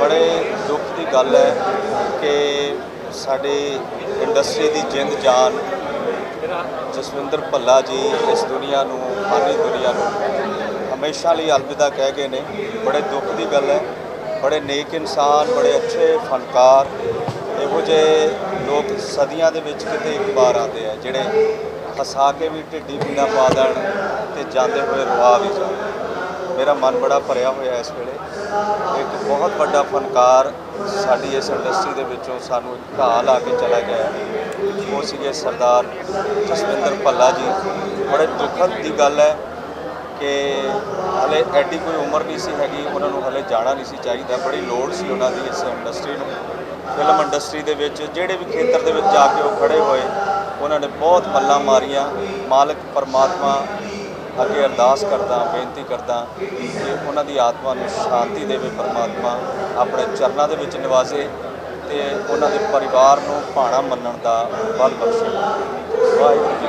ਬੜੇ ਦੁੱਖ ਦੀ ਗੱਲ ਹੈ ਕਿ ਸਾਡੀ ਇੰਡਸਟਰੀ ਦੀ ਜਿੰਦ ਜਾਨ ਜਸਵਿੰਦਰ ਭੱਲਾ ਜੀ ਇਸ ਦੁਨੀਆ ਨੂੰ ਫਾਨੀ ਦੁਨੀਆ ਨੂੰ ਹਮੇਸ਼ਾ ਲਈ ਅਲਵਿਦਾ ਕਹਿ ਗਏ ਨੇ। ਬੜੇ ਦੁੱਖ ਦੀ ਗੱਲ ਹੈ, ਬੜੇ ਨੇਕ ਇਨਸਾਨ, ਬੜੇ ਅੱਛੇ ਫਨਕਾਰ, ਇਹੋ ਜਿਹੇ ਲੋਕ ਸਦੀਆਂ ਦੇ ਵਿੱਚ ਕਿਤੇ ਇੱਕ ਵਾਰ ਆਉਂਦੇ ਆ, ਜਿਹੜੇ ਹਸਾ ਕੇ ਵੀ ਢਿੱਡੀ ਪੀਣਾ ਪਾ ਦੇਣ ਤੇ ਜਾਂਦੇ ਹੋਏ ਰਵਾ ਵੀ ਜਾਣ। ਮੇਰਾ ਮਨ ਬੜਾ ਭਰਿਆ ਹੋਇਆ ਇਸ ਵੇਲੇ। ਇੱਕ ਬਹੁਤ ਵੱਡਾ ਫਨਕਾਰ ਸਾਡੀ ਇਸ ਇੰਡਸਟਰੀ ਦੇ ਵਿੱਚੋਂ ਸਾਨੂੰ ਇੱਕ ਘਾਹ ਲਾ ਕੇ ਚਲਾ ਗਿਆ ਉਹ ਸੀਗੇ ਸਰਦਾਰ ਜਸਵਿੰਦਰ ਭੱਲਾ ਜੀ। ਬੜੇ ਦੁਖਦ ਦੀ ਗੱਲ ਹੈ ਕਿ ਹਲੇ ਐਡੀ ਕੋਈ ਉਮਰ ਨਹੀਂ ਸੀ ਹੈਗੀ, ਉਹਨਾਂ ਨੂੰ ਹਲੇ ਜਾਣਾ ਨਹੀਂ ਸੀ ਚਾਹੀਦਾ। ਬੜੀ ਲੋੜ ਸੀ ਉਹਨਾਂ ਦੀ ਇਸ ਇੰਡਸਟਰੀ ਨੂੰ। ਫਿਲਮ ਇੰਡਸਟਰੀ ਦੇ ਵਿੱਚ ਜਿਹੜੇ ਵੀ ਖੇਤਰ ਦੇ ਵਿੱਚ ਜਾ ਕੇ ਉਹ ਖੜੇ ਹੋਏ, ਉਹਨਾਂ ਨੇ ਬਹੁਤ ਮੱਲਾਂ ਮਾਰੀਆਂ। ਮਾਲਕ ਪਰਮਾਤਮਾ ਅੱਗੇ ਅਰਦਾਸ ਕਰਦਾ, ਬੇਨਤੀ ਕਰਦਾ ਕਿ ਉਹਨਾਂ ਦੀ ਆਤਮਾ ਨੂੰ ਸ਼ਾਂਤੀ ਦੇਵੇ ਪਰਮਾਤਮਾ, ਆਪਣੇ ਚਰਨਾਂ ਦੇ ਵਿੱਚ ਨਿਵਾਸੇ ਤੇ ਉਹਨਾਂ ਦੇ ਪਰਿਵਾਰ ਨੂੰ ਭਾਣਾ ਮੰਨਣ ਦਾ ਬਲ ਬਖਸ਼ੇ। ਵਾਹਿਗੁਰੂ ਜੀ